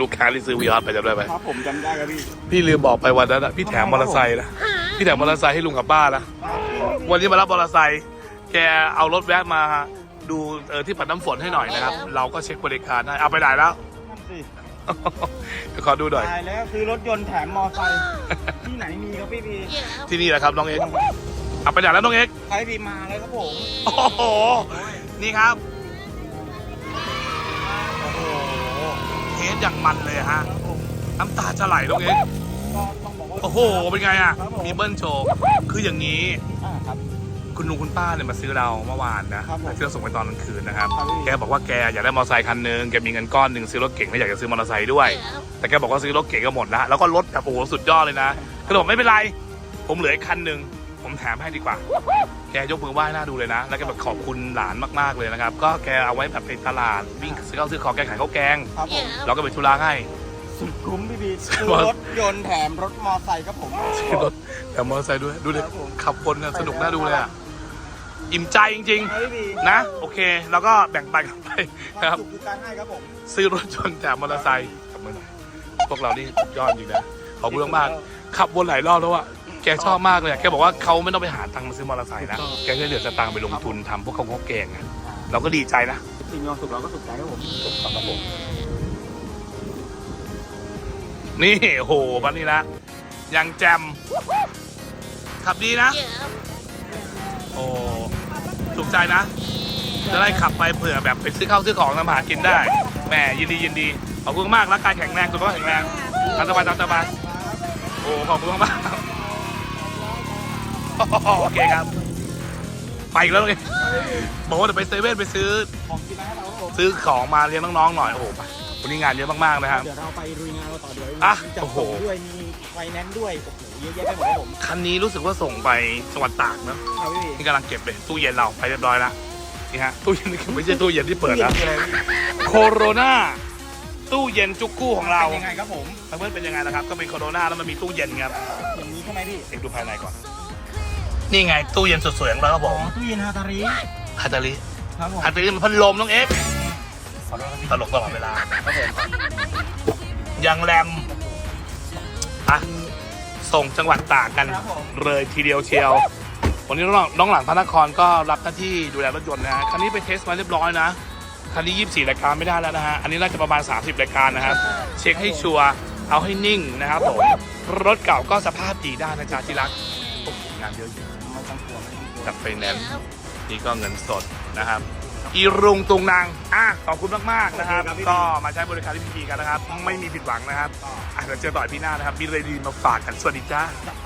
ลูกค้าที่ซื้อวีออสไปจำได้ไหมครับผมจำได้ครับพี่พี่ลืมบอกไปวันนั้นอะพี่แถมมอเตอร์ไซค์นะพี่แถมมอเตอร์ไซค์ให้ลุงกับป้านะวันนี้มารับมอเตอร์ไซค์แกเอารถแวะมาดูเออที่ปัดน้ำฝนให้หน่อยนะครับ เราก็เช็คบริการให้เอาไปไหนแล้วนั่นสิเดี๋ยวขอดูหน่อย ตายแล้วซื้อรถยนต์แถมมอไซค์ที่ไหนมีครับพี่พีที่นี่แหละครับน้องเอ็กซ์เอาไปไหนแล้วน้องเอ็กซ์ใครพีมาเลยครับผม โอ้โห นี่ครับ อย่างมันเลยฮะครับผมน้ำตาจะไหลน้องเอ็กซ์ก็ต้องบอกว่าโอ้โหเป็นไงอะครับผมมีเบิ้ลโชว์คืออย่างนี้อ่าครับคุณลุงคุณป้าเนี่ยมาซื้อเราเมื่อวานนะครับผมซื้อส่งไปตอนกลางคืนนะครับครับพี่แกบอกว่าแกอยากได้มอเตอร์ไซค์คันหนึ่งแกมีเงินก้อนหนึ่งซื้อรถเก่งแล้วอยากจะซื้อมอเตอร์ไซค์ด้วย แต่แกบอกว่าซื้อรถเก่งก็หมดแล้วแล้วก็รถแบบโอ้โหสุดยอดเลยนะก็เลยบอกไม่เป็นไร ผมเหลืออีกคันหนึ่ง ผมแถมให้ดีกว่า แกยกมือไหว้หน้าดูเลยนะ แล้วแกแบบขอบคุณหลานมากๆเลยนะครับ ก็แกเอาไว้แบบไปตลาดวิ่งซื้อข้าวซื้อของแกขายข้าวแกง ครับผมเราก็ไปธุระให้ สุดคุ้มพี่พีซื้อรถรถยนต์แถมรถมอไซค์ครับผม ซื้อรถแต่มอเตอร์ไซค์ด้วย ดูดิครับผม ขับคนเนี่ยสนุกน่าดูเลยอะ อิ่มใจจริงครับพี่พีๆ นะ โอเค แล้วก็แบ่งปันกันไปคนะวามครับสุขคือการให้ครับผม ซื้อรถยนต์แถมมอเตอร์ไซค์กับมือหน่อยพวกเรานี่สุดยอดจริงนะ ขอบคุณมากๆขับวนหลายรอบแล้วอะ แกชอบมากเลยอะแกบอกว่าเขาไม่ต้องไปหาตังค์มาซื้อมอเตอร์ไซค์นะ แกจะเหลือสตางค์ไปลงทุนทำพวกเขาข้าวแกงอะเราก็ดีใจนะสิ่งมีความสุขเราก็สุขใจครับผมครับผมนี่โอ้โหบันนี้นะยังแจมขับดีนะ โอ้ถูกใจนะ จะได้ขับไปเผื่อแบบไปซื้อข้าวซื้อของทำอาหารกินได้ แหมยินดียินดี ขอบคุณมากรักกายแข็งแรงสุขภาพแข็งแรงตามสบายตามสบายโอ้ขอบคุณมากครับ โอเคครับ ไปอีกแล้วไงบอกว่าจะไปเซเว่นไปซื้อ ของกินมาให้เราครับผมซื้อของมาเลี้ยงน้องๆหน่อยโอ้โหไปวันนี้งานเยอะมากๆนะครับ เดี๋ยวเราไปรุยงานเราต่อเดี๋ยวอะมีจัดโอ้โห ส่งด้วยมีไฟแนนซ์ด้วยโอ้โหเยอะแยะไปหมดครับผมคันนี้รู้สึกว่าส่งไปจังหวัดตากเนอะครับพี่นี่กำลังเก็บเลยตู้เย็นเราไปเรียบร้อยแล้วนี่ฮะตู้เย็นนี่ไม่ใช่ตู้เย็นที่เปิดนะคืออะไรพี่โคโรนาตู้เย็นจุกกู้ของเราเป็นยังไงครับผมเพื่อนเป็นยังไงนะครับก็เป็นโคโรนาแล้วมันมีตู้เย็นครับอย่างนี้ใช่ไหมพี่เอ็กดูภายในก่อน นี่ไงตู้เย็นสวยๆของเราครับผอ๋อมตู้เย็นฮาตาริฮัตตาริครับผมฮัตตาริมันพัดลมน้องเอ็กซ์ตลกตลอดเวลาครับผมยังแรมอะส่งจังหวัดตากกันครับผมเลยทีเดียวเชียว วันนี้น้องน้องหลังพระนครก็รับหน้าที่ดูแลรถยนต์นะฮะคันนี้ไปเทสมาเรียบร้อยนะ คันนี้ 24 รายการไม่ได้แล้วนะฮะ อันนี้น่าจะประมาณ 30 รายการนะครับ เช็คให้ชัวร์ เอาให้นิ่งนะครับผม รถเก่าก็สภาพดีได้นะจ๊ะที่รักโอ้โหงานเยอะอยู่ไม่ต้อง กลัวไม่ต้องกลัวกับไฟแนนซ์นี่ก็เงินสดนะครับ อีรุงตุงนางอะขอบคุณมากๆนะครับ ก็มาใช้บริการที่พีกันนะครับ ไม่มีผิดหวังนะครับอะเดี๋ยวเจอต่อพี่หน้านะครับมีอะไรดีมาฝากกันสวัสดีจ้าจัด